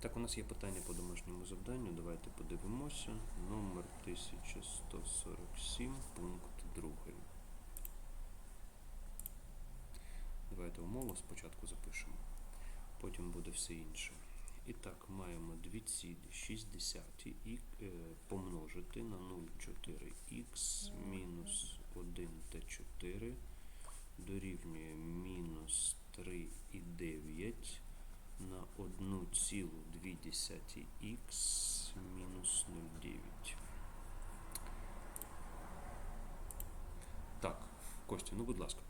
Так, у нас є питання по домашньому завданню. Давайте подивимося. Номер 1147, пункт 2. Давайте умову спочатку запишемо, потім буде все інше. І так, маємо 2,6 і е, помножити на 0,4х мінус 1 Т4 дорівнює мінус 3,9 на 1,2х мінус 0,9. Так, Костя, ну будь ласка.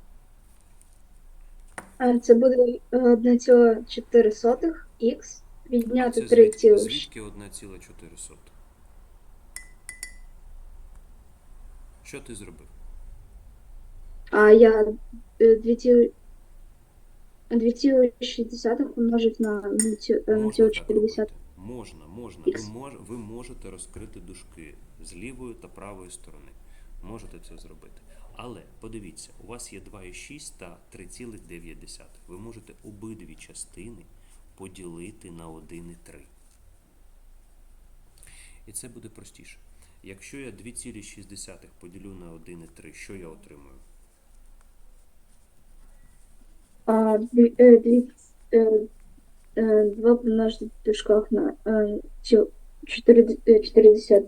А Це буде е, 1,4 х відняти Це звідки, 3,6. звідки 1,4? Що ти зробив? А я е, 2,6 2,6 помножити на е, Можна 0,4. Можна, можна. Ви, мож, ви можете розкрити дужки з лівої та правої сторони. Можете це зробити. Але подивіться, у вас є 2,6 та 3,9. Ви можете обидві частини поділити на 1,3. І це буде простіше. Якщо я 2,6 поділю на 1,3, що я отримую? А е, е, е, 2 помножити в дужках на е, 4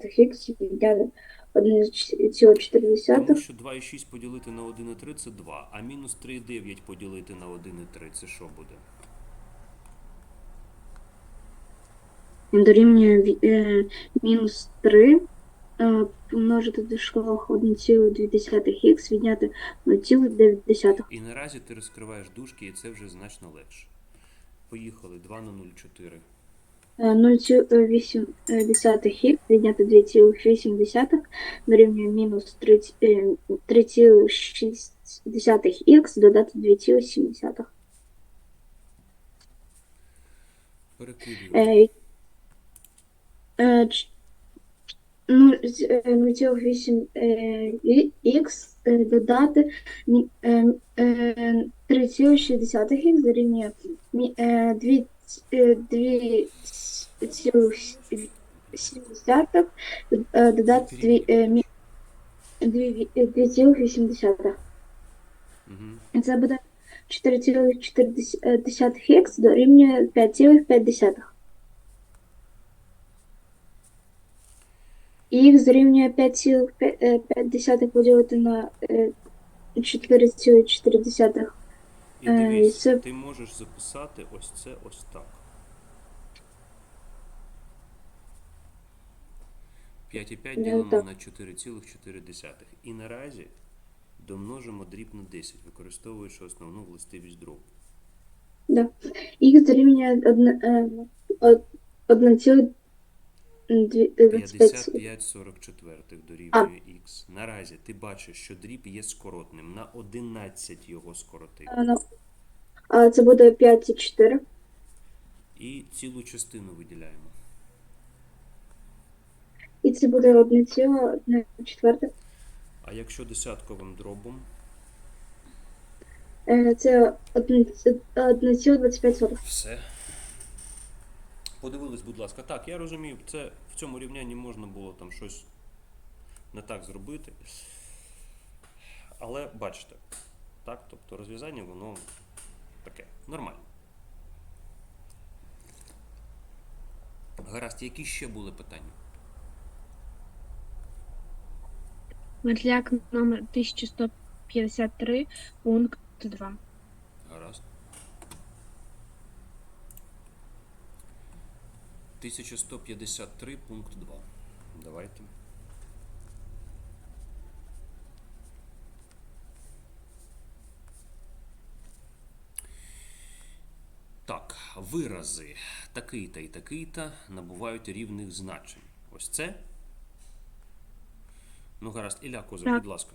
х відняти 1,4. Тому що 2,6 поділити на 1,3 це 2, а мінус 3,9 поділити на 1,3 це що буде? дорівнює мінус 3 е, помножити до шкалах 1,2х, відняти 0,9. І наразі ти розкриваєш дужки, і це вже значно легше. Поїхали 2 на 0,4. 0,8х відняти 2,8 дорівнює мінус 3,6х додати 2,7. Перекидуємо. 0,8х додати 3,6х дорівнює 2,7 додати 2,8. Це буде 4,4х дорівнює 5,5. І х дорівнює 5,5 поділити на е, 4,4. І Е, дивись, це- ти можеш записати ось це ось так. 5,5 Ну, ділимо так. на 4,4. І наразі домножимо дріб на 10, використовуючи основну властивість дробу. Да. Х дорівнює е, 1,25. 55,44 дорівнює х. Наразі ти бачиш, що дріб є скоротним. На 11 його скоротив. А це буде 5,4. І цілу частину виділяємо. І це буде 1,1 А якщо десятковим дробом, Е, Це 1,25. все. Подивились, будь ласка. Так, я розумію, це в цьому рівнянні можна було там щось не так зробити. Але бачите, так, тобто розв'язання воно таке нормальне. Гаразд, які ще були питання? Метляк номер 1153, пункт 2. Гаразд. 1153 пункт 2. Давайте. Так, вирази такий-та і такий-та набувають рівних значень. Ось це. Ну, гаразд, Ілля Козир, Так. будь ласка.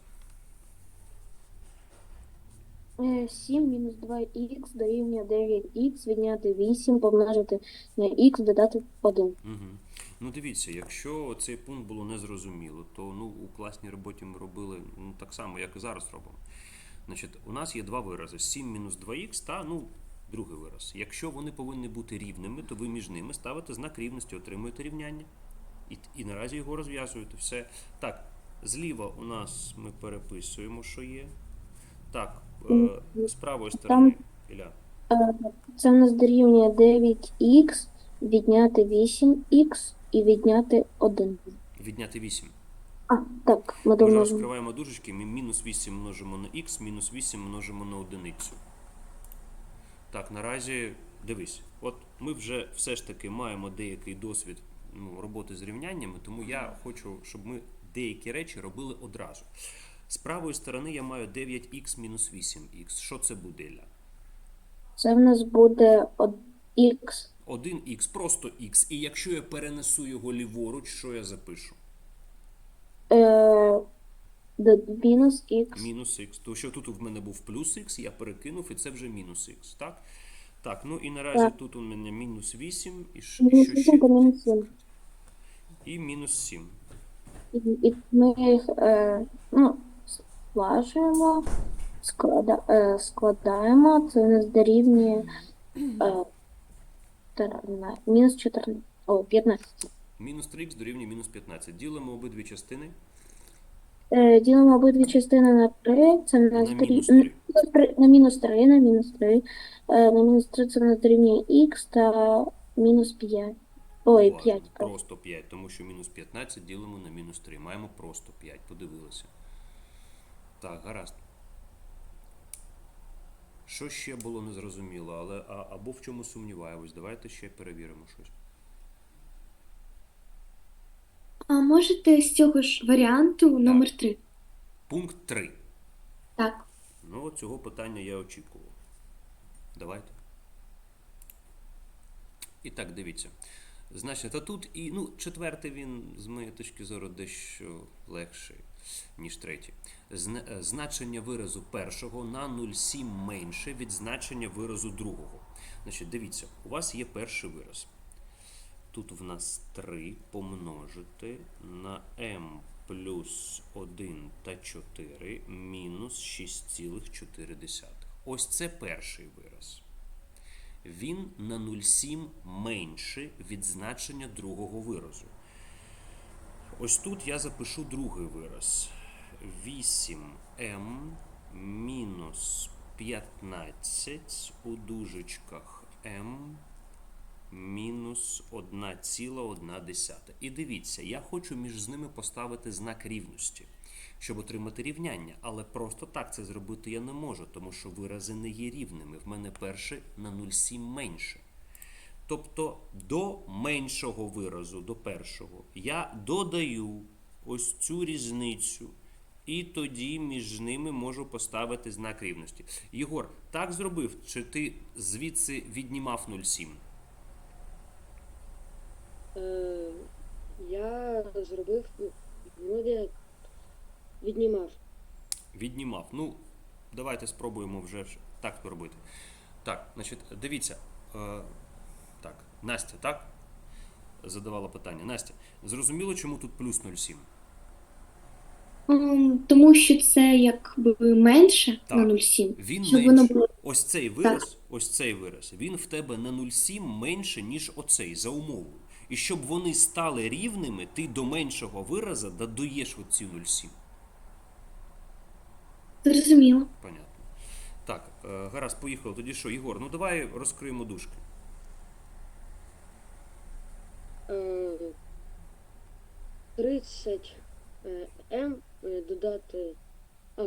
7 мінус 2х дорівнює 9х, відняти 8, помножити на х, додати 1. Угу. Ну, дивіться, якщо цей пункт було незрозуміло, то ну, у класній роботі ми робили ну, так само, як і зараз робимо. Значить, у нас є два вирази: 7 мінус 2х та ну, Другий вираз. Якщо вони повинні бути рівними, то ви між ними ставите знак рівності, отримуєте рівняння. І, і наразі його розв'язуєте. Все. Так, зліва у нас ми переписуємо, що є. Так, е, з правої сторони. Ілля. Е, Це в нас дорівнює 9х, відняти 8х і відняти 1. Відняти 8. А, так, ми Ми вже розкриваємо дужечки, ми мінус 8 множимо на х, мінус 8 множимо на одиницю. Так, наразі дивись, от ми вже все ж таки маємо деякий досвід ну, роботи з рівняннями, тому я хочу, щоб ми деякі речі робили одразу. З правої сторони я маю 9х мінус 8х. Що це буде, Ілля? Це в нас буде х. 1х, просто х. І якщо я перенесу його ліворуч, що я запишу? Е, мінус х. Мінус х. То що тут в мене був плюс х, я перекинув, і це вже мінус х. Так? Так, ну і наразі Так. тут у мене мінус 8 і що, Мінус 8 ще? та мінус 7. І мінус 7. І, і ми їх е, ну, склажуємо, склада, е, складаємо, це у нас дорівнює е, мінус 14, о, 15. Мінус 3х дорівнює мінус 15. Ділимо обидві частини Е, ділимо обидві частини на 3, це нас на дорів- мінус 3. на мінус 3, на мінус 3. Е, на мінус 3 це в нас дорівнює х та мінус 5. Ой, Уважно, 5. Просто 5, тому що мінус 15 ділимо на мінус 3. Маємо просто 5. Подивилися. Так, гаразд. Що ще було незрозуміло, але а, або в чому сумніваємось. Давайте ще перевіримо щось. А можете з цього ж варіанту номер 3? Пункт 3. Так. Ну, цього питання я очікував. Давайте. І так, дивіться. Значить, а тут і ну, четвертий він, з моєї точки зору, дещо легший, ніж третій. Е, Значення виразу першого на 0,7 менше від значення виразу другого. Значить, дивіться, у вас є перший вираз. Тут в нас 3 помножити на m плюс 1 та 4 мінус 6,4. Ось це перший вираз. Він на 0,7 менше від значення другого виразу. Ось тут я запишу другий вираз. 8m мінус 15 у дужечках m мінус 1,1. І дивіться, я хочу між ними поставити знак рівності, щоб отримати рівняння. Але просто так це зробити я не можу, тому що вирази не є рівними. В мене перший на 0,7 менше. Тобто до меншого виразу, до першого, я додаю ось цю різницю. І тоді між ними можу поставити знак рівності. Єгор, так зробив? Чи ти звідси віднімав 0,7? Е, я зробив, ну, віднімав. Віднімав. Ну, давайте спробуємо вже так робити. Так, значить, дивіться. Е, Настя, так? Задавала питання. Настя, зрозуміло, чому тут плюс 0,7? Ем, Тому що це якби менше Так. на 0,7. Він Щоб воно менше. було Ось цей вираз, ось цей вираз, він в тебе на 0,7 менше, ніж оцей, за умовою. І щоб вони стали рівними, ти до меншого вираза додаєш оці 0,7. зрозуміло. Понятно. Так, е, гаразд, поїхали. Тоді що, Єгор, ну давай розкриємо дужки. Е, 30 е, М е, додати. А,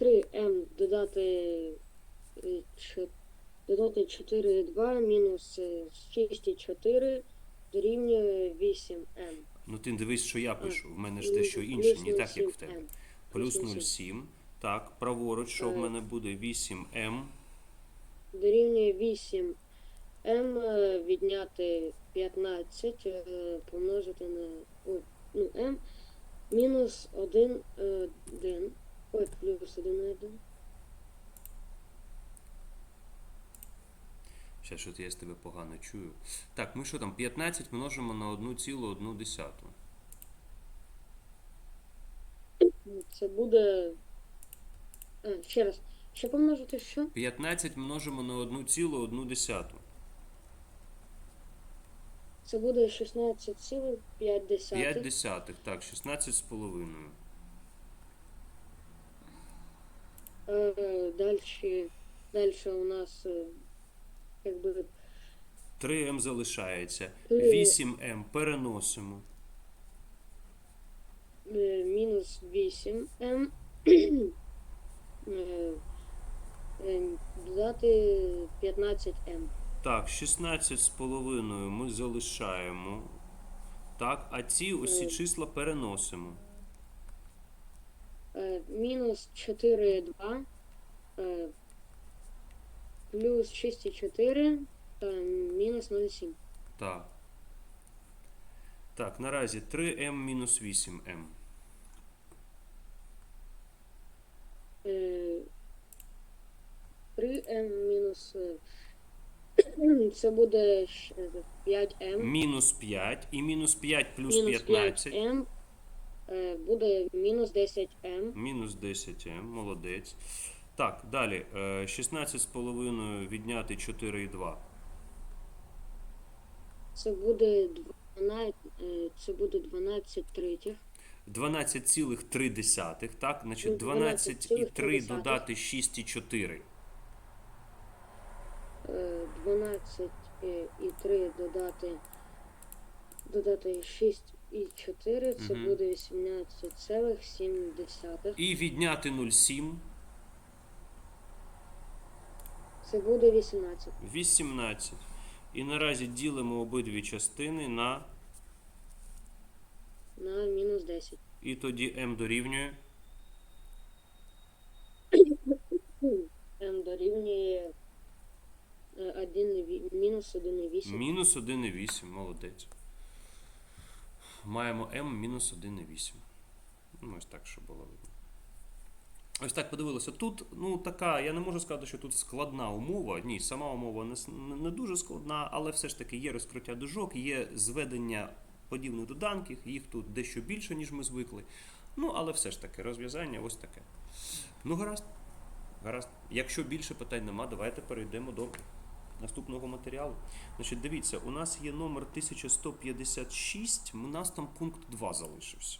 3М додати. е, чо- Додати 4,2 мінус е, 6,4 дорівнює 8М. Ну ти дивись, що я пишу. В мене ж дещо інше, не так, як в 0,7 тебе. Плюс плюс 0,7. Так, праворуч, що в Е. мене буде 8М. Дорівнює 8 М е, відняти 15 е, помножити на ой, ну, М мінус 1, 1. Ой, плюс 1 на 1. Ще що я з тебе погано чую. Так, ми що там, 15 множимо на 1,1. Ну, Це буде. А, ще раз. Що помножити що? 15 множимо на 1,1. Це буде 16,5. 5 десятих, так, 16 з половиною. Е, дальше, дальше у нас е, якби 3М залишається. 8М переносимо. е, мінус 8 М. Е, е, Додати 15 М. Так, 16 з половиною ми залишаємо. Так, а ці ось ці Е. числа переносимо. Е, Мінус 4,2. е, Плюс 6,4 та мінус 0,7. Так. Так, наразі 3М мінус 8М. Е, 3М мінус. Е, Це буде 5М. Мінус 5 і мінус 5 плюс Мінус 15. 5М. е, Буде мінус 10М. Мінус 10М, молодець. Так, далі. е, 16 з половиною відняти 4,2. Це буде 12, е, це буде 12 третіх. 12,3, так? Значить, Ну, 12,3 12,3 додати 6,4. Е, 12 е, і 3 додати, додати 6 і 4, це Мгм. буде 18,7. І відняти 0,7. Це буде 18. 18. І наразі ділимо обидві частини на. На мінус 10. І тоді m дорівнює. М дорівнює 1, мінус 1,8. Мінус 1,8. Молодець. Маємо m мінус 1,8. Ну, ось так, щоб було видно. Ось так подивилися. Тут, ну, така, я не можу сказати, що тут складна умова. Ні, сама умова не- не дуже складна, але все ж таки є розкриття дужок, є зведення подібних доданків, їх тут дещо більше, ніж ми звикли. Ну, але все ж таки, розв'язання ось таке. Ну, гаразд. Гаразд. Якщо більше питань нема, давайте перейдемо до наступного матеріалу. Значить, дивіться, у нас є номер 1156, у нас там пункт 2 залишився.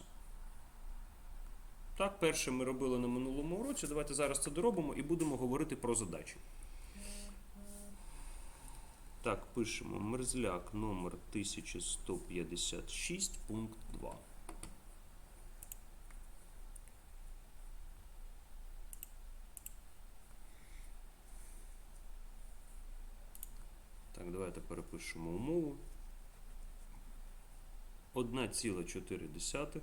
Так, перше ми робили на минулому уроці. Давайте зараз це доробимо і будемо говорити про задачі. Так, пишемо мерзляк номер 1156, пункт 2. Так, перепишемо умову. 1,4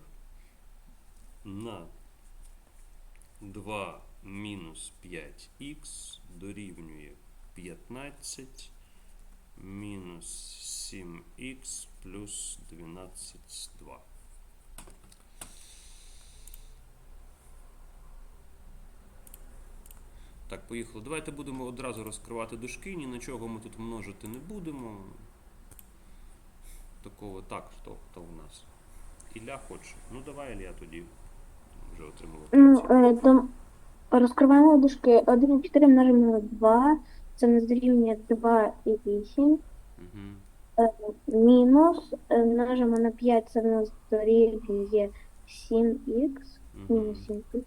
на 2 мінус 5х дорівнює 15 мінус 7х плюс 12 Так, поїхали. Давайте будемо одразу розкривати дужки, ні на чого ми тут множити не будемо. Такого так, хто, хто в нас? Ілля хоче. Ну давай, Ілля, тоді вже отримувати. Ну, е, розкриваємо дужки 1 і 4 множимо на 2, це не дорівнює 2 і 8. Мгм. Мінус е, множимо на 5, це в нас дорівнює 7х. Мгм. Мінус 7х.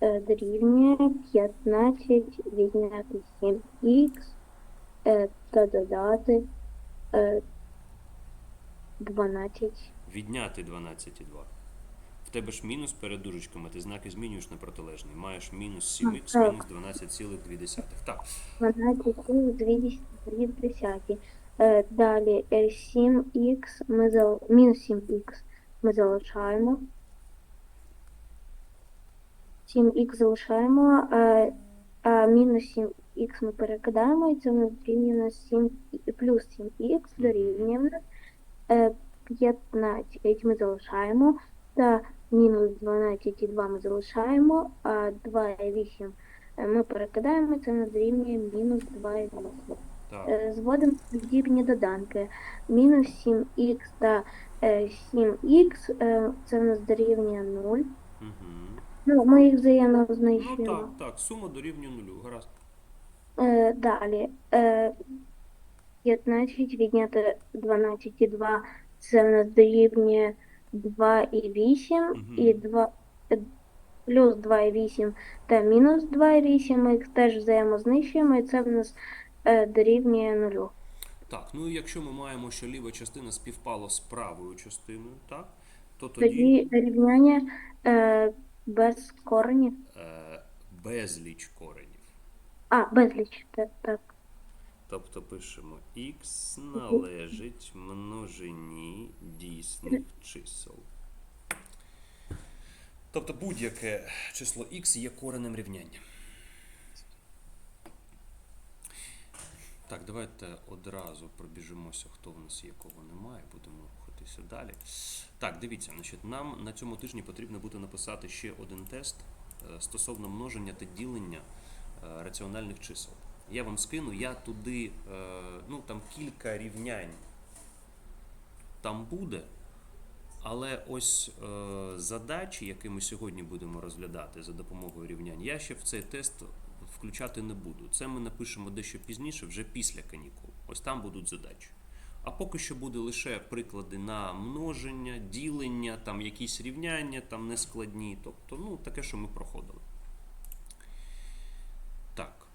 Дорівнює 15 відняти 7х е, та додати е, 12. Відняти 12,2. В тебе ж мінус перед дужечками, ти знаки змінюєш на протилежний. Маєш мінус 7х, Так. мінус 12,2. Так, 12,2. Е, Далі е, 7х ми зал... мінус 7х ми залишаємо. 7х залишаємо, а, а мінус 7х ми перекидаємо, і це у нас дорівнює 7 плюс 7х дорівнює у е, 15 ми залишаємо, та мінус 12,2 ми залишаємо, а 2 і 8 Е, Ми перекидаємо, це нас дорівнює мінус 2,8. так. Е, Зводимо подібні доданки. Мінус 7х та е, 7х, е, це в нас дорівнює 0. Угу. Ну, ми їх взаємно Ну так, так, сума дорівнює нулю. Гаразд. Е, далі. Е, 15 відняти 12,2 це в нас дорівнює 2,8 Мгм. і 2, е, плюс 2,8 та мінус 2,8 ми їх теж взаємознищуємо, і це в нас е, дорівнює нулю. Так, ну і якщо ми маємо, що ліва частина співпала з правою частиною, так, то тоді Тоді рівняння е, без коренів. е, безліч коренів. А, безліч. Так, так. Тобто пишемо х належить множині дійсних чисел. Тобто будь-яке число х є коренем рівняння. Так, давайте одразу пробіжимося, хто в нас є, кого немає, будемо рухатися далі. Так, дивіться, значить, нам на цьому тижні потрібно буде написати ще один тест е, стосовно множення та ділення е, раціональних чисел. Я вам скину, я туди, е, ну там кілька рівнянь там буде, але ось задачі, які ми сьогодні будемо розглядати за допомогою рівнянь, я ще в цей тест включати не буду. Це ми напишемо дещо пізніше, вже після канікул. Ось там будуть задачі. А поки що буде лише приклади на множення, ділення, там якісь рівняння, там нескладні. Тобто, ну, таке, що ми проходили. Так.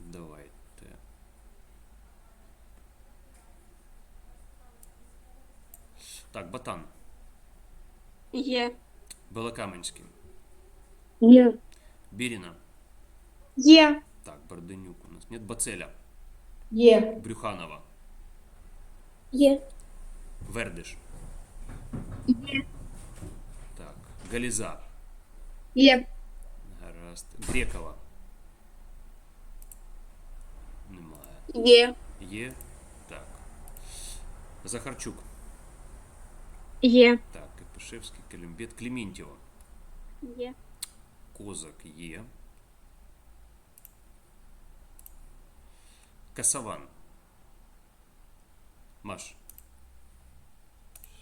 Давайте. Так, Батан. Є. Белокаменський. Є. Біріна. Є. Так, Берденюк у нас. Нет, Бацеля. Є. Брюханова. Є. Вердиш. Є. Так. Галіза. Є. Гаразд. Грекова. Немає. Є. Є. Так. Захарчук. Є. Так, Капишевський, Калімбет, Клементьєва. Є. Козак є. Касаван. Маш.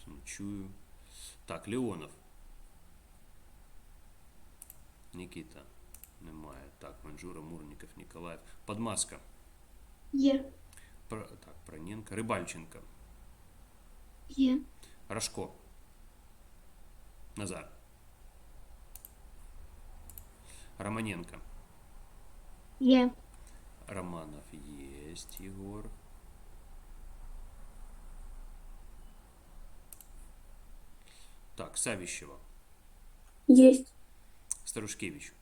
Не чую. Так, Леонов. Никита. Немає. Так, Манжура, Мурников, Николаев. Подмаска. Є. Про, так, Проненко. Рибальченко. Є. Рожко. Назар. Романенко. Є. Романов есть, Егор. Так, Савищева. Єсть. Старушкевич.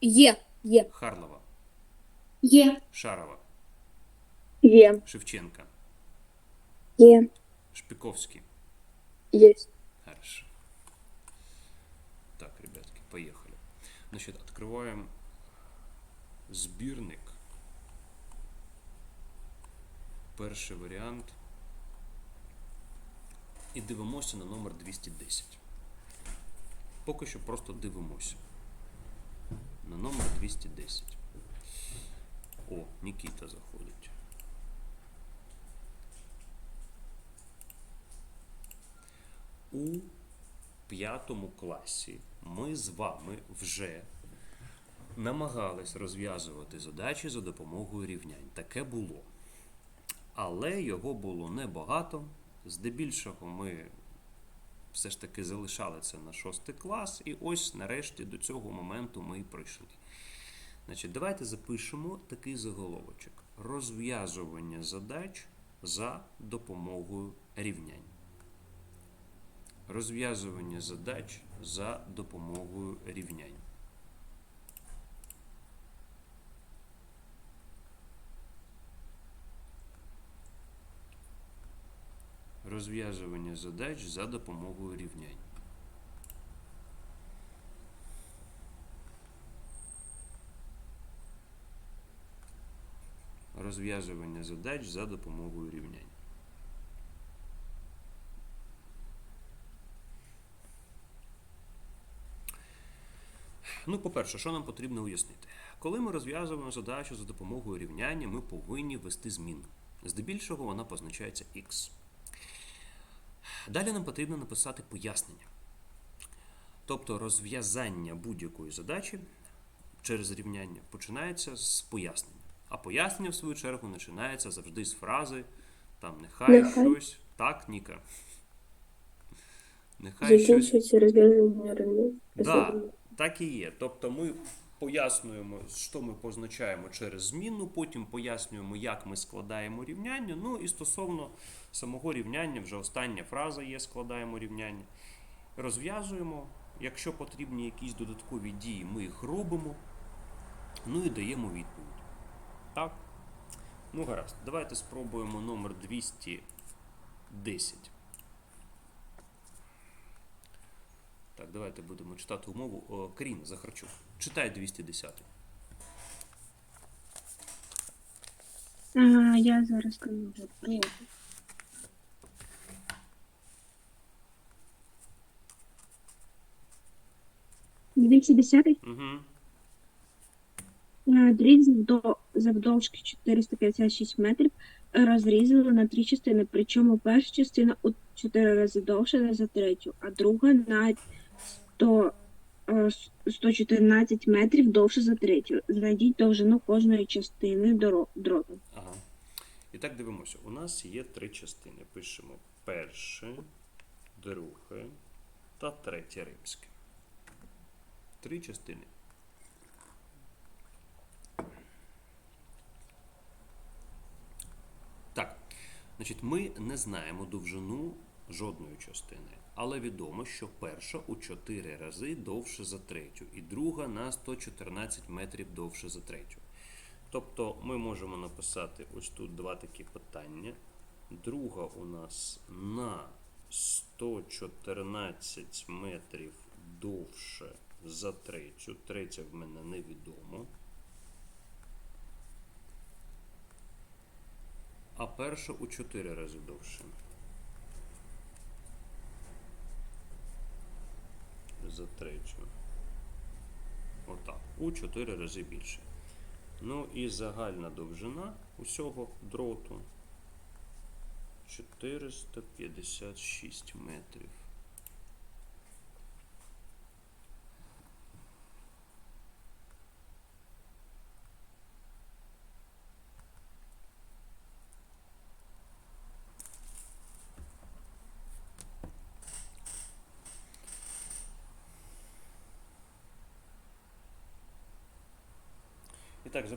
Є. Є. Харлова. Є. Шарова. Є. Шевченко. Є. Шпиковский. Є. Хорошо. Так, ребятки, поехали. Значит, открываем збірник. Перший варіант. І дивимося на номер 210. Поки що просто дивимося. На номер 210. О, Нікіта заходить. У п'ятому класі ми з вами вже намагались розв'язувати задачі за допомогою рівнянь. Таке було. Але його було небагато. Здебільшого ми все ж таки залишали це на шостий клас, і ось нарешті до цього моменту ми і прийшли. Значить, давайте запишемо такий заголовочок: розв'язування задач за допомогою рівнянь. Розв'язування задач за допомогою рівнянь. Розв'язування задач за допомогою рівнянь. Розв'язування задач за допомогою рівнянь. Ну, по-перше, що нам потрібно уяснити? Коли ми розв'язуємо задачу за допомогою рівняння, ми повинні ввести зміну. Здебільшого вона позначається x. Далі нам потрібно написати пояснення. Тобто розв'язання будь-якої задачі через рівняння починається з пояснення. А пояснення, в свою чергу, починається завжди з фрази там нехай, Нехай. щось. Так, Ніка. Нехай щось. Розв'язання рівнянь. Да, так і є. Тобто ми пояснюємо, що ми позначаємо через змінну, потім пояснюємо, як ми складаємо рівняння. Ну і стосовно самого рівняння, вже остання фраза є, складаємо рівняння. Розв'язуємо. Якщо потрібні якісь додаткові дії, ми їх робимо. Ну і даємо відповідь. Так? Ну, гаразд. Давайте спробуємо номер 210. Так, давайте будемо читати умову. О, Каріна Захарчук. Читай 210. А, я зараз кажу. Ні. Двісті десятий Угу. Дріт завдо- завдовжки 456 метрів розрізали на три частини, причому перша частина у 4 рази довша за третю, а друга на 100, е, 114 метрів довше за третю. Знайдіть довжину кожної частини дроту. Ага. І так дивимося. У нас є три частини. Пишемо перше, друге та третє римське. Три частини. Так. Значить, ми не знаємо довжину жодної частини, але відомо, що перша у 4 рази довше за третю, і друга на 114 метрів довше за третю. Тобто ми можемо написати ось тут два такі питання. Друга у нас на 114 метрів довше за третю. Третя в мене невідомо. А перша у 4 рази довше. За третю. Отак. У 4 рази більше. Ну і загальна довжина усього дроту 456 метрів.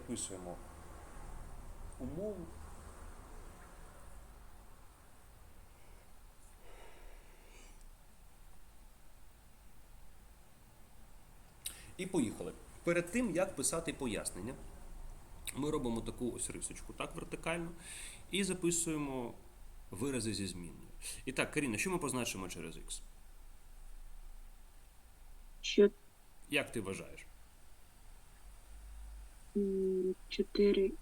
І записуємо умову. І поїхали. Перед тим, як писати пояснення, ми робимо таку ось рисочку, так, вертикально, і записуємо вирази зі змінною. І так, Каріна, що ми позначимо через X? Що Як ти вважаєш? 4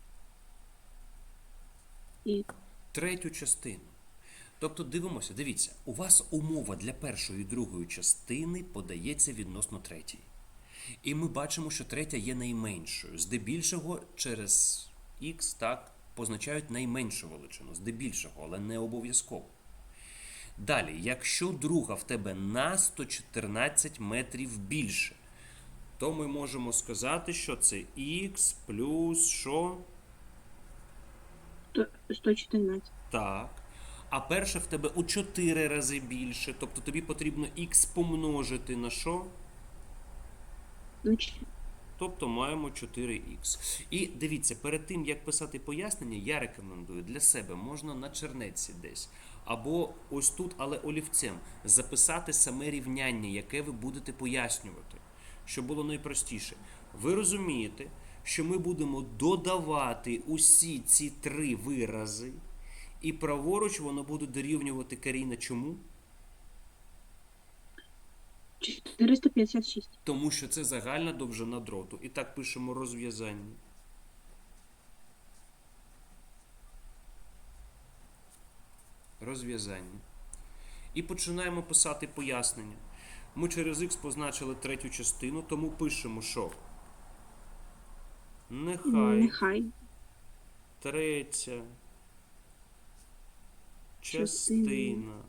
і третю частину. Тобто дивимося, дивіться, у вас умова для першої і другої частини подається відносно третьої. І ми бачимо, що третя є найменшою. Здебільшого через х так позначають найменшу величину, здебільшого, але не обов'язково. Далі, якщо друга в тебе на 114 метрів більше, то ми можемо сказати, що це х плюс що? 114. Так. А перше в тебе у 4 рази більше. Тобто тобі потрібно х помножити на що? Тобто маємо 4х. І дивіться, перед тим як писати пояснення, я рекомендую для себе можна на чернеці десь. Або ось тут, але олівцем, записати саме рівняння, яке ви будете пояснювати, щоб було найпростіше. Ви розумієте, що ми будемо додавати усі ці три вирази, і праворуч воно буде дорівнювати Каріна. Чому? 456. Тому що це загальна довжина дроту. І так пишемо розв'язання. Розв'язання. І починаємо писати пояснення. Ми через х позначили третю частину, тому пишемо, що нехай Нехай. третя Частина. частина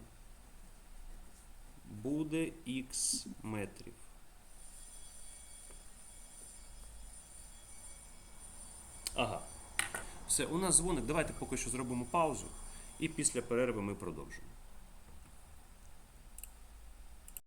буде х метрів. Ага. Все, у нас дзвоник. Давайте поки що зробимо паузу, і після перерви ми продовжимо.